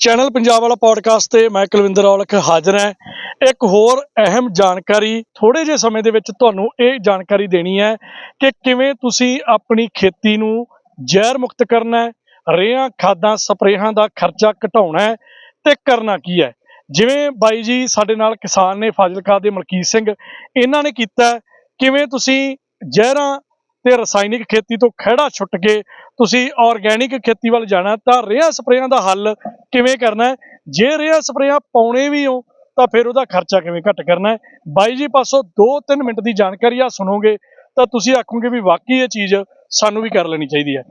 Channel Punjab ਵਾਲਾ podcast ਤੇ ਮੈਂ ਕੁਲਵਿੰਦਰ ਔਲਖ ਹਾਜ਼ਰ ਹਾਂ। ਇੱਕ ਹੋਰ ਅਹਿਮ ਜਾਣਕਾਰੀ ਥੋੜੇ ਜਿਹੇ ਸਮੇਂ ਦੇ ਵਿੱਚ ਤੁਹਾਨੂੰ ਇਹ ਜਾਣਕਾਰੀ ਦੇਣੀ ਹੈ ਕਿ ਕਿਵੇਂ ਤੁਸੀਂ ਆਪਣੀ ਖੇਤੀ ਨੂੰ ਜ਼ਹਿਰ ਮੁਕਤ ਕਰਨਾ ਹੈ, ਰੇਹਾਂ, ਖਾਦਾਂ, ਸਪਰੇਹਾਂ ਦਾ ਖਰਚਾ ਘਟਾਉਣਾ ਹੈ ਤੇ ਕਰਨਾ ਕੀ ਹੈ। ਜਿਵੇਂ ਬਾਈ ਜੀ ਸਾਡੇ ਨਾਲ ਕਿਸਾਨ ਨੇ, ਫਾਜ਼ਿਲਕਾ ਦੇ ਮਲਕੀਤ ਸਿੰਘ, ਇਹਨਾਂ ਨੇ ਕੀਤਾ ਕਿਵੇਂ ਤੁਸੀਂ ਜ਼ਹਿਰਾਂ ਤੇ ਰਸਾਇਣਿਕ ਖੇਤੀ ਤੋਂ ਖਹਿੜਾ ਛੁੱਟ ਕੇ ਤੁਸੀਂ ਆਰਗੈਨਿਕ ਖੇਤੀ ਵੱਲ ਜਾਣਾ ਤਾਂ ਰੇਹਾਂ ਸਪਰੇਆਂ ਦਾ ਹੱਲ ਕਿਵੇਂ ਕਰਨਾ ਹੈ? ਜੇ ਰੇਹਾਂ ਸਪਰੇਆਂ ਪਾਉਣੇ ਵੀ ਹੋ, ਤਾਂ ਫਿਰ ਉਹਦਾ ਖਰਚਾ ਕਿਵੇਂ ਘੱਟ ਕਰਨਾ ਹੈ? ਬਾਈ ਜੀ ਪਾਸੋਂ 2-3 ਮਿੰਟ ਦੀ ਜਾਣਕਾਰੀ ਆ ਸੁਣੋਗੇ, ਤਾਂ ਤੁਸੀਂ ਆਖੋਗੇ ਵੀ ਵਾਕਈ ਇਹ ਚੀਜ਼ ਸਾਨੂੰ ਵੀ ਕਰ ਲੈਣੀ ਚਾਹੀਦੀ ਹੈ।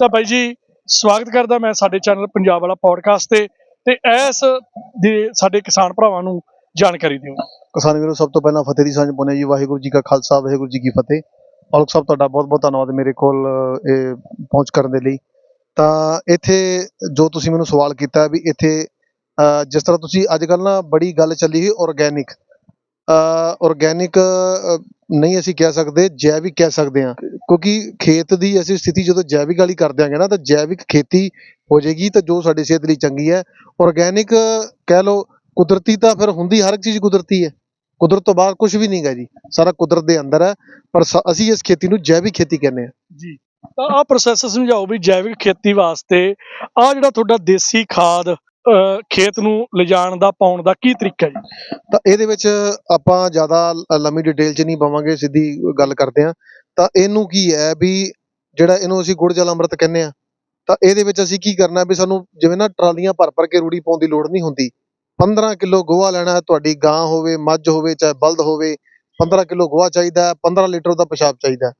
ਤਾਂ ਬਾਈ ਜੀ, ਸਵਾਗਤ ਕਰਦਾ ਮੈਂ ਸਾਡੇ ਚੈਨਲ ਪੰਜਾਬ ਵਾਲਾ ਪੋਡਕਾਸਟ ਤੇ ਤੇ ਇਸ ਦੇ ਸਾਡੇ ਕਿਸਾਨ ਭਰਾਵਾਂ ਨੂੰ ਜਾਣਕਾਰੀ ਦਿਓ। ਕਿਸਾਨ ਵੀਰੋ, ਸਭ ਤੋਂ ਪਹਿਲਾਂ ਫਤਿਹ ਦੀ ਸਾਂਝ ਪਾਉਂਦੇ ਹਾਂ ਜੀ। ਵਾਹਿਗੁਰੂ ਜੀ ਕਾ ਖਾਲਸਾ, ਵਾਹਿਗੁਰੂ ਜੀ ਕੀ ਫਤਿਹ। ਔਲਖ ਸਾਹਿਬ ਤੁਹਾਡਾ ਬਹੁਤ ਬਹੁਤ ਧੰਨਵਾਦ ਮੇਰੇ ਕੋਲ ਇਹ ਪਹੁੰਚ ਕਰਨ ਦੇ ਲਈ। ਤਾਂ ਇੱਥੇ ਜੋ ਤੁਸੀਂ ਮੈਨੂੰ ਸਵਾਲ ਕੀਤਾ ਵੀ ਇੱਥੇ ਅਹ, ਜਿਸ ਤਰ੍ਹਾਂ ਤੁਸੀਂ ਅੱਜ ਕੱਲ ਨਾ ਬੜੀ ਗੱਲ ਚੱਲੀ ਹੋਈ ਆਰਗੈਨਿਕ ਆਰਗੈਨਿਕ ਨਹੀਂ ਅਸੀਂ ਕਹਿ ਸਕਦੇ ਜੈਵਿਕ ਕਹਿ ਸਕਦੇ ਹਾਂ। ਕਿਉਂਕਿ ਖੇਤ ਦੀ ਅਸੀਂ ਸਥਿਤੀ ਜਦੋਂ ਜੈਵਿਕ ਵਾਲੀ ਕਰ ਦਿਆਂਗੇ ਨਾ ਤਾਂ ਜੈਵਿਕ ਖੇਤੀ ਹੋ ਜਾਏਗੀ ਤਾਂ ਜੋ ਸਾਡੀ ਸਿਹਤ ਲਈ ਚੰਗੀ ਹੈ। ਆਰਗੈਨਿਕ ਕਹਿ ਲਓ ਕੁਦਰਤੀ ਤਾਂ ਫਿਰ ਹੁੰਦੀ ਹਰ ਇੱਕ ਚੀਜ਼ ਕੁਦਰਤੀ ਹੈ। ਕੁਦਰਤ ਤੋਂ ਬਾਹਰ ਕੁਝ ਵੀ ਨਹੀਂਗਾ ਜੀ। ਸਾਰਾ ਕੁਦਰਤ ਦੇ ਅੰਦਰ ਹੈ। ਪਰ ਸ- ਅਸੀਂ ਇਸ ਖੇਤੀ ਨੂੰ ਜੈਵਿਕ ਖੇਤੀ ਕਹਿੰਦੇ ਹਾਂ। ਜੀ। ਤਾਂ ਆਹ ਪ੍ਰੋਸੈਸ ਸਮਝਾਓ ਵੀ ਜੈਵਿਕ ਖੇਤੀ ਵਾਸਤੇ ਆ ਜਿਹੜਾ ਤੁਹਾਡਾ ਦੇਸੀ ਖਾਦ ਅਹ, ਖੇਤ ਨੂੰ ਲਿਜਾਣ ਦਾ ਪਾਉਣ ਦਾ ਕੀ ਤਰੀਕਾ ਜੀ? ਤਾਂ ਇਹਦੇ ਵਿੱਚ ਆਪਾਂ ਜ਼ਿਆਦਾ ਲ- ਲੰਮੀ ਡਿਟੇਲ 'ਚ ਨਹੀਂ ਪਵਾਂਗੇ ਸਿੱਧੀ ਗੱਲ ਕਰਦੇ ਹਾਂ। ਤਾਂ ਇਹਨੂੰ ਕੀ ਹੈ ਵੀ ਜਿਹੜਾ ਇਹਨੂੰ ਅਸੀਂ ਗੁੜ ਜਲ ਅੰਮ੍ਰਿਤ ਕਹਿੰਦੇ ਆ ਤਾਂ ਇਹਦੇ ਵਿੱਚ ਅਸੀਂ ਕੀ ਕਰਨਾ ਵੀ ਸਾਨੂੰ ਜਿਵੇਂ ਨਾ ਟਰਾਲੀਆਂ ਭਰ ਭਰ ਕੇ ਰੂੜੀ ਪਾਉਣ ਦੀ ਲੋੜ ਨਹੀਂ ਹੁੰਦੀ। 15 ਕਿਲੋ ਗੋਹਾ ਲੈਣਾ ਹੈ, ਤੁਹਾਡੀ ਗਾਂ ਹੋਵੇ ਮੱਝ ਹੋਵੇ ਚਾਹੇ ਬਲਦ ਹੋਵੇ 15 ਕਿਲੋ ਗੋਹਾ ਚਾਹੀਦਾ ਹੈ, 15 ਲੀਟਰ ਦਾ ਪਿਸ਼ਾਬ ਚਾਹੀਦਾ ਹੈ।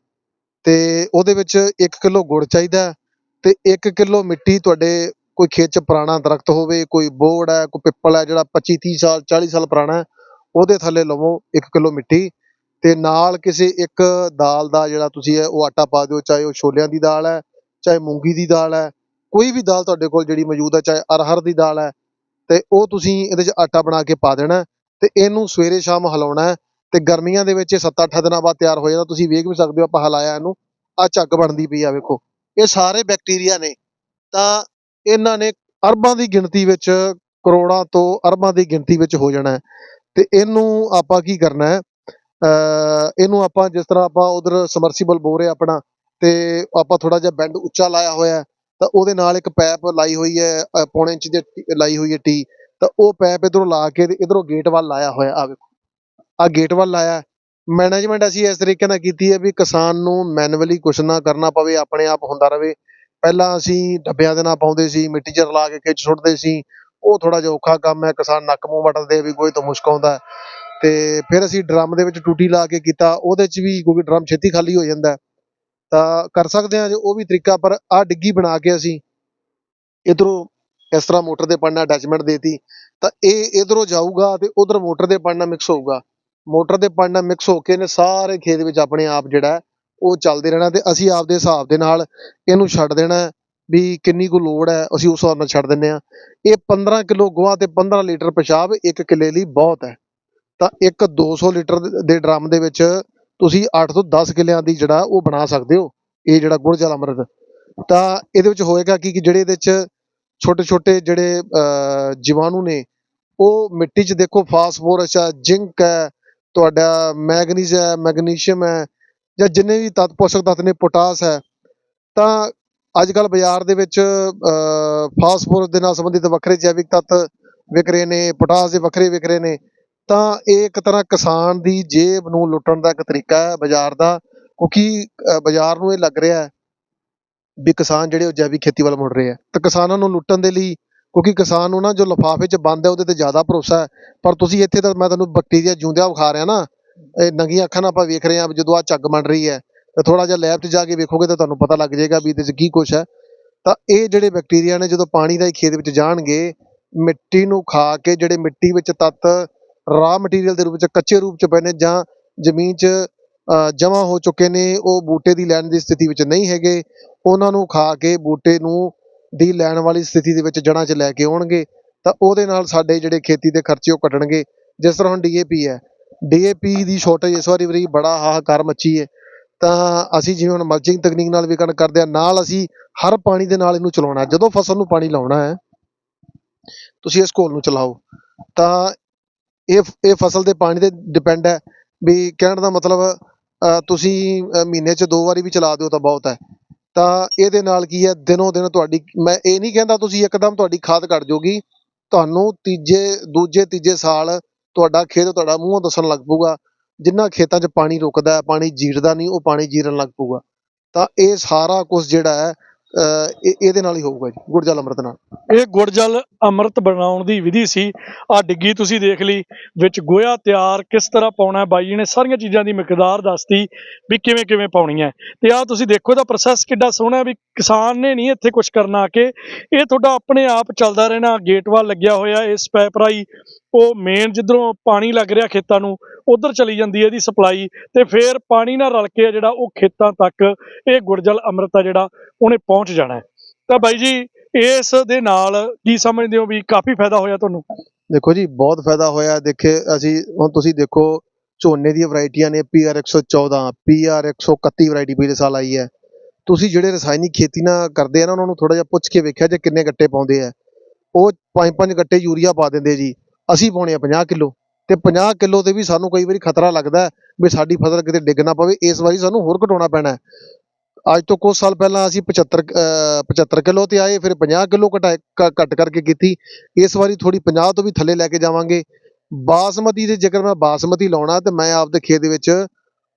ਤੇ ਉਹਦੇ ਵਿੱਚ 1 ਕਿਲੋ ਗੁੜ ਚਾਹੀਦਾ ਹੈ ਤੇ 1 ਕਿਲੋ ਮਿੱਟੀ ਤੁਹਾਡੇ ਕੋਈ ਖੇਤ 'ਚ ਪੁਰਾਣਾ ਦਰਖਤ ਹੋਵੇ ਕੋਈ ਬੋੜ ਹੈ ਕੋਈ ਪਿੱਪਲ ਹੈ ਜਿਹੜਾ 25 30 ਸਾਲ 40 ਸਾਲ ਪੁਰਾਣਾ ਹੈ ਉਹਦੇ ਥੱਲੇ ਲਵੋ 1 ਕਿਲੋ ਮਿੱਟੀ ਤੇ ਨਾਲ ਕਿਸੇ ਇੱਕ ਦਾਲ ਦਾ ਜਿਹੜਾ ਤੁਸੀਂ ਹੈ ਉਹ ਆਟਾ ਪਾ ਦਿਓ ਚਾਹੇ ਉਹ ਛੋਲਿਆਂ ਦੀ ਦਾਲ ਹੈ ਚਾਹੇ ਮੂੰਗੀ ਦੀ ਦਾਲ ਹੈ ਕੋਈ ਵੀ ਦਾਲ ਤੁਹਾਡੇ ਕੋਲ ਜਿਹੜੀ ਮੌਜੂਦ ਹੈ ਚਾਹੇ ਅਰਹਰ ਦੀ ਦਾਲ ਹੈ ਤੇ ਉਹ ਤੁਸੀਂ ਇਹਦੇ 'ਚ ਆਟਾ ਬਣਾ ਕੇ ਪਾ ਦੇਣਾ ਹੈ ਤੇ ਇਹਨੂੰ ਸਵੇਰੇ ਸ਼ਾਮ ਹਿਲਾਉਣਾ ਤੇ ਗਰਮੀਆਂ ਦੇ ਵਿੱਚ ਇਹ 7-8 ਦਿਨਾਂ ਬਾਅਦ ਤਿਆਰ ਹੋ ਜਾਂਦਾ, ਤੁਸੀਂ ਵੇਖ ਵੀ ਸਕਦੇ ਹੋ ਆਪਾਂ ਹਿਲਾਇਆ ਇਹਨੂੰ ਆ ਝੱਗ ਬਣਦੀ ਪਈ ਆ ਵੇਖੋ, ਇਹ ਸਾਰੇ ਬੈਕਟੀਰੀਆ ਨੇ, ਤਾਂ ਇਹਨਾਂ ਨੇ ਅਰਬਾਂ ਦੀ ਗਿਣਤੀ ਵਿੱਚ, ਕਰੋੜਾਂ ਤੋਂ ਅਰਬਾਂ ਦੀ ਗਿਣਤੀ ਵਿੱਚ ਹੋ ਜਾਣਾ ਤੇ ਇਹਨੂੰ ਆਪਾਂ ਕੀ ਕਰਨਾ ਹੈ, ਅਹ ਇਹਨੂੰ ਆਪਾਂ ਜਿਸ ਤਰ੍ਹਾਂ ਆਪਾਂ ਉਧਰ ਸਮਰਸੀਬਲ ਬੋਰ ਹੈ ਆਪਣਾ, ਤੇ ਆਪਾਂ ਥੋੜਾ ਜਿਹਾ ਬੈਂਡ ਉੱਚਾ ਲਾਇਆ ਹੋਇਆ ਤਾਂ ਉਹਦੇ ਨਾਲ ਇੱਕ ਪੈਪ ਲਾਈ ਹੋਈ ਹੈ ਪੌਣੇ ਇੰਚ ਦੀ ਲਾਈ ਹੋਈ ਹੈ ਟੀ, ਤਾਂ ਉਹ ਪੈਪ ਇਧਰੋਂ ਲਾ ਕੇ ਤੇ ਇਧਰੋਂ ਗੇਟ ਵੱਲ ਲਾਇਆ ਹੋਇਆ ਆ ਵੇਖੋ। ਆ ਗੇਟ ਵੱਲ ਲਾਇਆ। ਮੈਨੇਜਮੈਂਟ ਅਸੀਂ ਇਸ ਤਰੀਕੇ ਨਾਲ ਕੀਤੀ ਹੈ ਵੀ ਕਿਸਾਨ ਨੂੰ ਮੈਨੂਅਲੀ ਕੁਛ ਨਾ ਕਰਨਾ ਪਵੇ, ਆਪਣੇ ਆਪ ਹੁੰਦਾ ਰਵੇ। ਪਹਿਲਾਂ ਅਸੀਂ ਡੱਬਿਆਂ ਦੇ ਨਾਲ ਪਾਉਂਦੇ ਸੀ, ਮਿੱਟੀ 'ਚ ਰਲਾ ਕੇ ਖਿੱਚ ਸੁੱਟਦੇ ਸੀ। ਉਹ ਥੋੜਾ ਜਿਹਾ ਔਖਾ ਕੰਮ ਹੈ, ਕਿਸਾਨ ਨੱਕ ਮੂੰਹ ਵੱਟਦੇ ਵੀ ਗੋਹੇ ਤੋਂ ਮੁਸ਼ਕ ਆਉਂਦਾ। ਹੈ। ਤੇ ਫਿਰ ਅਸੀਂ ਡਰਮ ਦੇ ਵਿੱਚ ਟੂਟੀ ਲਾ ਕੇ ਕੀਤਾ, ਉਹਦੇ 'ਚ ਵੀ ਕਿਉਂਕਿ ਡਰਮ ਛੇਤੀ ਖਾਲੀ ਹੋ ਜਾਂਦਾ। ਤਾਂ ਕਰ ਸਕਦੇ ਹਾਂ ਜੇ ਉਹ ਵੀ ਤਰੀਕਾ, ਪਰ ਆ ਡਿੱਗੀ ਬਣਾ ਕੇ ਅਸੀਂ ਇਧਰੋਂ ਇਸ ਤਰ੍ਹਾਂ ਮੋਟਰ ਦੇ ਪਾਣੀ ਨਾਲ ਅਟੈਚਮੈਂਟ ਦੇਤੀ, ਤਾਂ ਇਹ ਇਧਰੋਂ ਜਾਊਗਾ ਤੇ ਉਧਰ ਮੋਟਰ ਦੇ ਪਾਣੀ ਨਾਲ ਮਿਕਸ ਹੋਊਗਾ। ਮੋਟਰ ਦੇ ਪਾਣੀ ਨਾਲ ਮਿਕਸ ਹੋ ਕੇ ਨੇ ਸਾਰੇ ਖੇਤ ਵਿੱਚ ਆਪਣੇ ਆਪ ਜਿਹੜਾ ਉਹ ਚੱਲਦੇ ਰਹਿਣਾ ਤੇ ਅਸੀਂ ਆਪਦੇ ਹਿਸਾਬ ਦੇ ਨਾਲ ਇਹਨੂੰ ਛੱਡ ਦੇਣਾ ਵੀ ਕਿੰਨੀ ਕੁ ਲੋੜ ਹੈ, ਅਸੀਂ ਉਸ ਹਿਸਾਬ ਨਾਲ ਛੱਡ ਦਿੰਨੇ ਆ ਇਹ 15 ਕਿਲੋ ਗੋਹਾ ਤੇ 15 ਲੀਟਰ ਪਿਸ਼ਾਬ ਇੱਕ ਕਿੱਲੇ ਲਈ ਬਹੁਤ ਹੈ। ਤਾਂ ਇੱਕ 200 ਲੀਟਰ ਦੇ ਡਰਮ ਦੇ ਵਿੱਚ ਤੁਸੀਂ 8 ਤੋਂ 10 ਕਿੱਲਿਆਂ ਦੀ ਜਿਹੜਾ ਉਹ ਬਣਾ ਸਕਦੇ ਹੋ, ਇਹ ਜਿਹੜਾ ਗੁੜ ਜਲ ਅੰਮ੍ਰਿਤ। ਤਾਂ ਇਹਦੇ ਵਿੱਚ ਹੋਏਗਾ ਕਿ ਜਿਹੜੇ ਇਹਦੇ ਵਿੱਚ ਛੋਟੇ ਛੋਟੇ ਜਿਹੜੇ ਜੀਵਾਣੂ ਨੇ, ਉਹ ਮਿੱਟੀ 'ਚ ਦੇਖੋ ਫਾਸਫੋਰਸ ਹੈ ਜ਼ਿੰਕ ਹੈ ਤੁਹਾਡਾ ਮੈਗਨੀਜ਼ ਹੈ ਮੈਗਨੀਸ਼ੀਅਮ ਹੈ ਜਾਂ ਜਿੰਨੇ ਵੀ ਤੱਤ ਪੋਸ਼ਕ ਤੱਤ ਨੇ, ਪੋਟਾਸ ਹੈ ਤਾਂ ਅੱਜ ਕੱਲ ਬਾਜ਼ਾਰ ਦੇ ਵਿੱਚ ਫਾਸਫੋਰਸ ਦੇ ਨਾਲ ਸੰਬੰਧਿਤ ਵੱਖਰੇ ਜੈਵਿਕ ਤੱਤ ਵਿਕ ਰਹੇ ਨੇ, ਪੋਟਾਸ ਦੇ ਵੱਖਰੇ ਵਿਕ ਰਹੇ ਨੇ। ਤਾਂ ਇਹ ਇੱਕ ਤਰ੍ਹਾਂ ਕਿਸਾਨ ਦੀ ਜੇਬ ਨੂੰ ਲੁੱਟਣ ਦਾ ਇੱਕ ਤਰੀਕਾ ਹੈ ਬਾਜ਼ਾਰ ਦਾ, ਕਿਉਂਕਿ ਬਾਜ਼ਾਰ ਨੂੰ ਇਹ ਲੱਗ ਰਿਹਾ ਹੈ ਵੀ ਕਿਸਾਨ ਜਿਹੜੇ ਉਹ ਜੈਵਿਕ ਖੇਤੀ ਵੱਲ ਮੁੜ ਰਹੇ ਆ ਤਾਂ ਕਿਸਾਨਾਂ ਨੂੰ ਲੁੱਟਣ ਦੇ ਲਈ, ਕਿਉਂਕਿ ਕਿਸਾਨ ਨੂੰ ਨਾ ਜੋ ਲਿਫਾਫੇ 'ਚ ਬੰਦ ਹੈ ਉਹਦੇ ਤੇ ਜ਼ਿਆਦਾ ਭਰੋਸਾ ਹੈ। ਪਰ ਤੁਸੀਂ ਇੱਥੇ ਤਾਂ ਮੈਂ ਤੁਹਾਨੂੰ ਬੈਕਟੀਰੀਆ ਜਿਉਂਦਿਆਂ ਵਿਖਾ ਰਿਹਾ ਨਾ, ਇਹ ਨੰਗੀਆਂ ਅੱਖਾਂ ਨਾਲ ਆਪਾਂ ਵੇਖ ਰਹੇ ਹਾਂ ਵੀ ਜਦੋਂ ਆ ਝੱਗ ਬਣ ਰਹੀ ਹੈ, ਤਾਂ ਥੋੜਾ ਜਿਹਾ ਲੈਬ 'ਚ ਜਾ ਕੇ ਵੇਖੋਗੇ ਤਾਂ ਤੁਹਾਨੂੰ ਪਤਾ ਲੱਗ ਜਾਏਗਾ ਵੀ ਇਹਦੇ 'ਚ ਕੀ ਕੁਛ ਹੈ। ਤਾਂ ਇਹ ਜਿਹੜੇ ਬੈਕਟੀਰੀਆ ਨੇ ਜਦੋਂ ਪਾਣੀ ਦਾ ਹੀ ਖੇਤ ਵਿੱਚ ਜਾਣਗੇ, ਮਿੱਟੀ ਨੂੰ ਖਾ ਕੇ ਜਿਹੜੇ ਮਿੱਟੀ ਵਿੱਚ ਤੱਤ ਰਾ ਮਟੀਰੀਅਲ ਦੇ ਰੂਪ ਵਿੱਚ, ਕੱਚੇ ਰੂਪ 'ਚ ਪਏ ਨੇ ਜਾਂ ਜ਼ਮੀਨ 'ਚ ਜਮਾ ਹੋ ਚੁੱਕੇ ਨੇ, ਉਹ ਬੂਟੇ ਦੀ ਲੈਣ ਦੀ ਸਥਿਤੀ ਵਿੱਚ ਨਹੀਂ ਹੈਗੇ। ਉਹਨਾਂ ਨੂੰ ਖਾ ਕੇ ਬੂਟੇ ਨੂੰ ਦੀ ਲੈਣ ਵਾਲੀ ਸਥਿਤੀ ਦੇ ਵਿੱਚ ਜੜ੍ਹਾਂ 'ਚ ਲੈ ਕੇ ਆਉਣਗੇ। ਤਾਂ ਉਹਦੇ ਨਾਲ ਸਾਡੇ ਜਿਹੜੇ ਖੇਤੀ ਦੇ ਖਰਚੇ ਉਹ ਘਟਣਗੇ। ਜਿਸ ਤਰ੍ਹਾਂ ਹੁਣ ਡੀਏਪੀ ਹੈ। ਡੀਏਪੀ ਦੀ ਸ਼ਾਰਟੇਜ ਇਸ ਵਾਰੀ ਵੀ ਬੜਾ ਹਾਹਾਕਾਰ ਮੱਚੀ ਹੈ। ਤਾਂ ਅਸੀਂ ਜਿਵੇਂ ਹੁਣ ਮਲਚਿੰਗ ਤਕਨੀਕ ਨਾਲ ਵੀ ਕਣਕ ਕਰਦੇ ਆ ਨਾਲ ਅਸੀਂ ਹਰ ਪਾਣੀ ਦੇ ਨਾਲ ਇਹਨੂੰ ਚਲਾਉਣਾ। ਜਦੋਂ ਫਸਲ ਨੂੰ ਪਾਣੀ ਲਾਉਣਾ ਹੈ, ਤੁਸੀਂ ਇਸ ਘੋਲ ਨੂੰ ਚਲਾਓ। ਤਾਂ ਇਹ ਇਹ ਫਸਲ ਦੇ ਪਾਣੀ ਤੇ ਡਿਪੈਂਡ ਹੈ ਵੀ ਕਹਿਣ ਦਾ ਮਤਲਬ ਤੁਸੀਂ ਮਹੀਨੇ 'ਚ ਦੋ ਵਾਰੀ ਵੀ ਚਲਾ ਦਿਓ ਤਾਂ ਬਹੁਤ ਹੈ। ਤਾਂ ਇਹਦੇ ਨਾਲ ਕੀ ਹੈ, ਦਿਨੋਂ ਦਿਨ ਤੁਹਾਡੀ, ਮੈਂ ਇਹ ਨਹੀਂ ਕਹਿੰਦਾ ਤੁਸੀਂ ਇੱਕਦਮ ਤੁਹਾਡੀ ਖਾਦ ਘਟ ਜਾਊਗੀ, ਤੁਹਾਨੂੰ ਤੀਜੇ, ਦੂਜੇ, ਤੀਜੇ ਸਾਲ ਤੁਹਾਡਾ ਖੇਤ ਤੁਹਾਡਾ ਮੂੰਹੋਂ ਦੱਸਣ ਲੱਗ ਪਊਗਾ, ਜਿੰਨਾ ਖੇਤਾਂ 'ਚ ਪਾਣੀ ਰੁਕਦਾ ਪਾਣੀ ਜੀਰਦਾ ਨਹੀਂ, ਉਹ ਪਾਣੀ ਜੀਰਨ ਲੱਗ ਪਊਗਾ। ਤਾਂ ਇਹ ਸਾਰਾ ਕੁਝ ਜਿਹੜਾ ਹੈ ਇਹਦੇ ਨਾਲ ਹੀ ਹੋਊਗਾ ਜੀ ਗੁੜਜਲ ਅੰਮ੍ਰਿਤ ਨਾਲ। ਇਹ ਗੁੜ ਜਲ ਅੰਮ੍ਰਿਤ ਬਣਾਉਣ ਦੀ ਵਿਧੀ ਸੀ। ਆ ਡਿੱਗੀ ਤੁਸੀਂ ਦੇਖ ਲਈ, ਵਿੱਚ ਗੋਇਆ ਤਿਆਰ ਕਿਸ ਤਰ੍ਹਾਂ ਪਾਉਣਾ ਬਾਈ ਜੀ ਨੇ ਸਾਰੀਆਂ ਚੀਜ਼ਾਂ ਦੀ ਮਿਕਦਾਰ ਦੱਸਤੀ ਵੀ ਕਿਵੇਂ ਕਿਵੇਂ ਪਾਉਣੀ ਹੈ। ਤੇ ਆ ਤੁਸੀਂ ਦੇਖੋ, ਇਹਦਾ ਪ੍ਰੋਸੈਸ ਕਿੱਡਾ ਸੋਹਣਾ ਵੀ ਕਿਸਾਨ ਨੇ ਨਹੀਂ ਇੱਥੇ ਕੁਝ ਕਰਨਾ ਆ ਕੇ। ਇਹ ਤੁਹਾਡਾ ਆਪਣੇ ਆਪ ਚੱਲਦਾ ਰਹਿਣਾ ਗੇਟ ਵਾਲ ਲੱਗਿਆ ਹੋਇਆ, ਇਸ ਪਾਈਪ ਉਹ ਮੇਨ ਜਿੱਧਰੋਂ ਪਾਣੀ ਲੱਗ ਰਿਹਾ ਖੇਤਾਂ ਨੂੰ, ਉਧਰ ਚਲੀ ਜਾਂਦੀ ਹੈ ਇਹਦੀ ਸਪਲਾਈ ਤੇ ਫਿਰ ਪਾਣੀ ਨਾਲ ਰਲ ਕੇ ਜਿਹੜਾ ਉਹ ਖੇਤਾਂ ਤੱਕ ਇਹ ਗੁਰਜਲ ਅੰਮ੍ਰਿਤ ਆ ਜਿਹੜਾ ਉਹਨੇ ਪਹੁੰਚ ਜਾਣਾ ਤਾਂ ਬਾਈ ਜੀ, ਇਸ ਦੇ ਨਾਲ ਕੀ ਸਮਝਦੇ ਹੋ ਵੀ ਕਾਫੀ ਫਾਇਦਾ ਹੋਇਆ ਤੁਹਾਨੂੰ? ਦੇਖੋ ਜੀ, ਬਹੁਤ ਫਾਇਦਾ ਹੋਇਆ। ਦੇਖੇ, ਅਸੀਂ ਹੁਣ ਤੁਸੀਂ ਦੇਖੋ, ਝੋਨੇ ਦੀਆਂ ਵੈਰਾਈਟੀਆਂ ਨੇ PR 114 PR 131 ਵੈਰਾਈਟੀ ਪਿਛਲੇ ਸਾਲ ਆਈ ਹੈ। ਤੁਸੀਂ ਜਿਹੜੇ ਰਸਾਇਣਿਕ ਖੇਤੀ ਨਾਲ ਕਰਦੇ ਆ ਨਾ, ਉਹਨਾਂ ਨੂੰ ਥੋੜਾ ਜਿਹਾ ਪੁੱਛ ਕੇ ਵੇਖਿਆ ਜੇ ਕਿੰਨੇ ਗੱਟੇ ਪਾਉਂਦੇ ਆ। ਉਹ ਪੰਜ ਪੰਜ ਗੱਟੇ ਯੂਰੀਆ ਪਾ ਦਿੰਦੇ ਜੀ। ਅਸੀਂ ਪਾਉਣੇ ਆ 50 ਕਿਲੋ ਤੇ 50 ਕਿਲੋ ਤੇ ਵੀ ਸਾਨੂੰ ਕਈ ਵਾਰੀ ਖਤਰਾ ਲੱਗਦਾ ਵੀ ਸਾਡੀ ਫਸਲ ਕਿਤੇ ਡਿੱਗ ਨਾ ਪਵੇ, ਇਸ ਵਾਰੀ ਸਾਨੂੰ ਹੋਰ ਘਟਾਉਣਾ ਪੈਣਾ ਅੱਜ ਤੋਂ ਕੁਝ ਸਾਲ ਪਹਿਲਾਂ ਅਸੀਂ 75 ਅਹ 75 ਕਿਲੋ ਤੇ ਆਏ, ਫਿਰ 50 ਕਿਲੋ ਘਟਾਏ, ਕ- ਘੱਟ ਕਰਕੇ ਕੀਤੀ। ਇਸ ਵਾਰੀ ਥੋੜੀ 50 ਤੋਂ ਵੀ ਥੱਲੇ ਲੈ ਕੇ ਜਾਵਾਂਗੇ। ਬਾਸਮਤੀ ਦੇ ਜੇਕਰ ਮੈਂ ਬਾਸਮਤੀ ਲਾਉਣਾ ਤੇ ਮੈਂ ਆਪਦੇ ਖੇਤ ਦੇ ਵਿੱਚ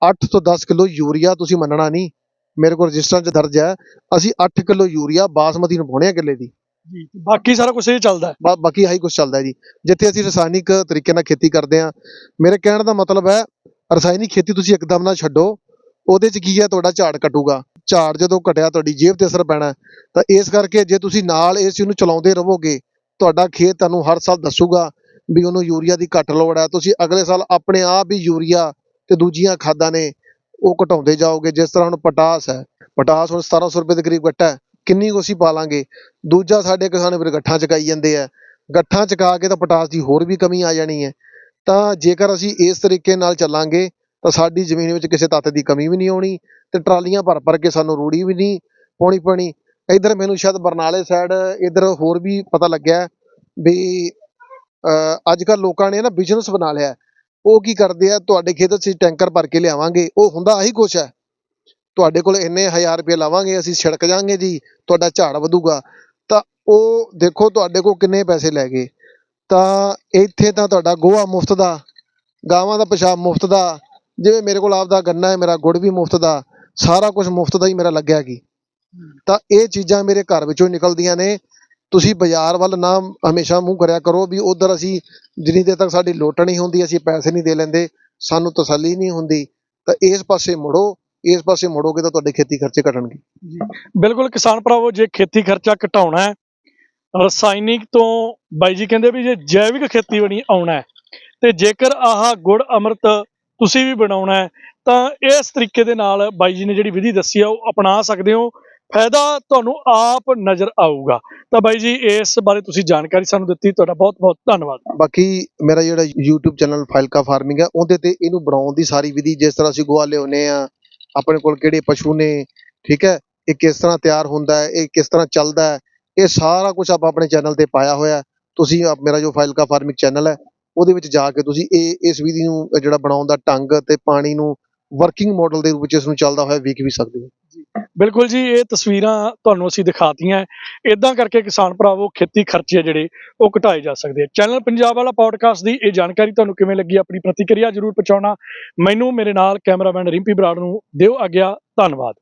8 ਤੋਂ 10 ਕਿਲੋ ਯੂਰੀਆ ਤੁਸੀਂ ਮੰਨਣਾ ਨਹੀਂ। ਮੇਰੇ ਕੋਲ ਰਜਿਸਟਰਾਂ 'ਚ ਦਰਜ ਹੈ। ਅਸੀਂ 8 ਕਿਲੋ ਯੂਰੀਆ ਬਾਸਮਤੀ ਨੂੰ ਪਾਉਣੇ ਆ ਕਿੱਲੇ ਦੀ। ਜੀ ਬਾਕੀ ਸਾਰਾ ਕੁਝ ਇਹ ਚੱਲਦਾ ਹੈ। ਬਾ- ਬਾਕੀ ਆਹੀ ਕੁਝ ਚੱਲਦਾ ਹੈ ਜੀ। ਜਿੱਥੇ ਅਸੀਂ ਰਸਾਇਣਿਕ ਤਰੀਕੇ ਨਾਲ ਖੇਤੀ ਕਰਦੇ ਆ ਮੇਰੇ ਕਹਿਣ ਦਾ ਮਤਲਬ ਹੈ, ਰਸਾਇਣਿਕ ਖੇਤੀ ਤੁਸੀਂ ਇੱਕਦਮ ਨਾ ਛੱਡੋ, ਉਹਦੇ 'ਚ ਕੀ ਹੈ, ਤੁਹਾਡਾ ਝਾੜ ਘਟੂਗਾ ਝਾੜ ਜਦੋਂ ਘਟਿਆ, ਤੁਹਾਡੀ ਜੇਬ ਤੇ ਅਸਰ ਪੈਣਾ ਹੈ। ਤਾਂ ਇਸ ਕਰਕੇ ਜੇ ਤੁਸੀਂ ਨਾਲ ਇਸ ਚੀਜ਼ ਨੂੰ ਚਲਾਉਂਦੇ ਰਹੋਗੇ, ਤੁਹਾਡਾ ਖੇਤ ਤੁਹਾਨੂੰ ਹਰ ਸਾਲ ਦੱਸੂਗਾ ਵੀ ਉਹਨੂੰ ਯੂਰੀਆ ਦੀ ਘੱਟ ਲੋੜ ਹੈ। ਤੁਸੀਂ ਅਗਲੇ ਸਾਲ ਆਪਣੇ ਆਪ ਹੀ ਯੂਰੀਆ ਤੇ ਦੂਜੀਆਂ ਖਾਦਾਂ ਨੇ, ਉਹ ਘਟਾਉਂਦੇ ਜਾਓਗੇ, ਜਿਸ ਤਰ੍ਹਾਂ ਹੁਣ ਪਟਾਸ ਹੈ। ਪਟਾਸ ਹੁਣ 1700 ਰੁਪਏ ਦੇ ਕਰੀਬ ਗੱਟਾ ਹੈ। ਕਿੰਨੀ ਕੁ ਅਸੀਂ ਪਾ ਲਾਂਗੇ ਦੂਜਾ ਸਾਡੇ ਕਿਸਾਨ ਵੀਰ ਗੱਠਾਂ ਚਕਾਈ ਜਾਂਦੇ ਆ। ਗੱਠਾਂ ਚਕਾ ਕੇ ਤਾਂ ਪਟਾਸ ਦੀ ਹੋਰ ਵੀ ਕਮੀ ਆ ਜਾਣੀ ਹੈ। ਤਾਂ ਜੇਕਰ ਅਸੀਂ ਇਸ ਤਰੀਕੇ ਨਾਲ ਚੱਲਾਂਗੇ, ਤਾਂ ਸਾਡੀ ਜ਼ਮੀਨ ਵਿੱਚ ਕਿਸੇ ਤੱਤ ਦੀ ਕਮੀ ਵੀ ਨਹੀਂ ਆਉਣੀ ਤੇ ਟਰਾਲੀਆਂ ਭਰ ਭਰ ਕੇ ਸਾਨੂੰ ਰੂੜੀ ਵੀ ਨਹੀਂ ਪਾਉਣੀ ਪੈਣੀ। ਇਧਰ ਮੈਨੂੰ ਸ਼ਾਇਦ ਬਰਨਾਲੇ ਸਾਈਡ ਇਧਰ ਹੋਰ ਵੀ ਪਤਾ ਲੱਗਿਆ ਵੀ ਅੱਜ ਕੱਲ ਲੋਕਾਂ ਨੇ ਨਾ ਬਿਜ਼ਨਸ ਬਣਾ ਲਿਆ। ਉਹ ਕੀ ਕਰਦੇ ਆ, ਤੁਹਾਡੇ ਖੇਤ 'ਚ ਟੈਂਕਰ ਭਰ ਕੇ ਲਿਆਵਾਂਗੇ। ਉਹ ਹੁੰਦਾ ਆਹੀ ਕੁਛ ਹੈ। ਤੁਹਾਡੇ ਕੋਲ ਇੰਨੇ ਹਜ਼ਾਰ ਰੁਪਏ ਲਾਵਾਂਗੇ, ਅਸੀਂ ਛਿੜਕ ਜਾਾਂਗੇ ਜੀ, ਤੁਹਾਡਾ ਝਾੜ ਵਧੂਗਾ। ਤਾਂ ਉਹ ਦੇਖੋ ਤੁਹਾਡੇ ਕੋਲ ਕਿੰਨੇ ਪੈਸੇ ਲੈ ਗਏ। ਤਾਂ ਇੱਥੇ ਤਾਂ ਤੁਹਾਡਾ ਗੋਹਾ ਮੁਫਤ ਦਾ, ਗਾਵਾਂ ਦਾ ਪਿਸ਼ਾਬ ਮੁਫਤ ਦਾ, ਜਿਵੇਂ ਮੇਰੇ ਕੋਲ ਆਪਦਾ ਗੰਨਾ ਹੈ, ਮੇਰਾ ਗੁੜ ਵੀ ਮੁਫਤ ਦਾ, ਸਾਰਾ ਕੁਝ ਮੁਫਤ ਦਾ ਹੀ ਮੇਰਾ ਲੱਗਿਆ ਕੀ ਤਾਂ ਇਹ ਚੀਜ਼ਾਂ ਮੇਰੇ ਘਰ ਵਿੱਚੋਂ ਨਿਕਲਦੀਆਂ ਨੇ। ਤੁਸੀਂ ਬਾਜ਼ਾਰ ਵੱਲ ਨਾ ਹਮੇਸ਼ਾ ਮੂੰਹ ਕਰਿਆ ਕਰੋ ਵੀ ਉਧਰ ਅਸੀਂ ਜਿੰਨੀ ਦੇਰ ਤੱਕ ਸਾਡੀ ਲੋਟ ਨਹੀਂ ਹੁੰਦੀ, ਅਸੀਂ ਪੈਸੇ ਨਹੀਂ ਦੇ ਲੈਂਦੇ, ਸਾਨੂੰ ਤਸੱਲੀ ਨਹੀਂ ਹੁੰਦੀ। ਤਾਂ ਇਸ ਪਾਸੇ ਮੁੜੋ। ਇਸ ਪਾਸੇ ਮੁੜੋਗੇ ਤਾਂ ਤੁਹਾਡੇ ਖੇਤੀ ਖਰਚੇ ਘਟਣਗੇ। ਬਿਲਕੁਲ ਕਿਸਾਨ ਭਰਾਵੋ ਜੇ ਖੇਤੀ ਖਰਚਾ ਘਟਾਉਣਾ ਹੈ ਰਸਾਇਣਿਕ ਤੋਂ ਬਾਈ ਜੀ ਕਹਿੰਦੇ ਵੀ ਜੇ ਜੈਵਿਕ ਖੇਤੀ ਬਣੀ ਆਉਣਾ ਹੈ ਤੇ ਜੇਕਰ ਆਹ ਗੁੜ ਅੰਮ੍ਰਿਤ ਤੁਸੀਂ ਵੀ ਬਣਾਉਣਾ ਹੈ ਤਾਂ ਇਸ ਤਰੀਕੇ ਦੇ ਨਾਲ ਬਾਈ ਜੀ ਨੇ ਜਿਹੜੀ ਵਿਧੀ ਦੱਸੀ ਆ ਉਹ ਅਪਣਾ ਸਕਦੇ ਹੋ। ਫਾਇਦਾ ਤੁਹਾਨੂੰ ਆਪ ਨਜ਼ਰ ਆਊਗਾ। ਤਾਂ ਬਾਈ ਜੀ ਇਸ ਬਾਰੇ ਤੁਸੀਂ ਜਾਣਕਾਰੀ ਸਾਨੂੰ ਦਿੱਤੀ ਤੁਹਾਡਾ ਬਹੁਤ ਬਹੁਤ ਧੰਨਵਾਦ। ਬਾਕੀ ਮੇਰਾ ਜਿਹੜਾ YouTube ਚੈਨਲ ਫਾਈਲਕਾ ਫਾਰਮਿੰਗ ਹੈ ਉਹਦੇ ਤੇ ਇਹਨੂੰ ਬਣਾਉਣ ਦੀ ਸਾਰੀ ਵਿਧੀ ਜਿਸ ਤਰ੍ਹਾਂ ਅਸੀਂ ਗੋਹਾ ਲਿਆਉਂਦੇ ਆ ਆਪਣੇ ਕੋਲ ਕਿਹੜੇ ਪਸ਼ੂ ਨੇ, ਠੀਕ ਹੈ, ਇਹ ਕਿਸ ਤਰ੍ਹਾਂ ਤਿਆਰ ਹੁੰਦਾ ਹੈ, ਇਹ ਕਿਸ ਤਰ੍ਹਾਂ ਚੱਲਦਾ ਹੈ, ਇਹ ਸਾਰਾ ਕੁਝ ਆਪਾਂ ਆਪਣੇ ਚੈਨਲ ਤੇ ਪਾਇਆ ਹੋਇਆ ਤੁਸੀਂ ਮੇਰਾ ਜੋ ਫਾਈਲਕਾ ਫਾਰਮਿੰਗ ਚੈਨਲ ਹੈ, ਉਹਦੇ ਵਿੱਚ ਜਾ ਕੇ ਤੁਸੀਂ ਇਹ, ਇਸ ਵਿਧੀ ਨੂੰ, ਜਿਹੜਾ ਬਣਾਉਣ ਦਾ ਢੰਗ ਤੇ ਪਾਣੀ ਨੂੰ ਵਰਕਿੰਗ ਮਾਡਲ ਦੇ ਰੂਪ ਵਿੱਚ ਇਸ ਨੂੰ ਚੱਲਦਾ ਹੋਇਆ ਵੇਖ ਵੀ ਸਕਦੇ ਹੋ। ਬਿਲਕੁਲ ਜੀ, ਇਹ ਤਸਵੀਰਾਂ ਤੁਹਾਨੂੰ ਅਸੀਂ ਦਿਖਾਤੀਆਂ। ਇਦਾਂ ਕਰਕੇ ਕਿਸਾਨ ਭਰਾਵੋ, ਖੇਤੀ ਖਰਚੇ ਜਿਹੜੇ, ਉਹ ਘਟਾਏ ਜਾ ਸਕਦੇ ਆ। ਚੈਨਲ ਪੰਜਾਬ ਵਾਲਾ ਪੌਡਕਾਸਟ ਦੀ ਇਹ ਜਾਣਕਾਰੀ ਤੁਹਾਨੂੰ ਕਿਵੇਂ ਲੱਗੀ, ਆਪਣੀ ਪ੍ਰਤੀਕਿਰਿਆ ਜਰੂਰ ਪਹੁੰਚਾਉਣਾ। ਮੈਨੂੰ, ਮੇਰੇ ਨਾਲ ਕੈਮਰਾਮੈਨ ਰਿੰਪੀ ਬਰਾੜ ਨੂੰ ਦਿਓ ਆਗਿਆ, ਧੰਨਵਾਦ।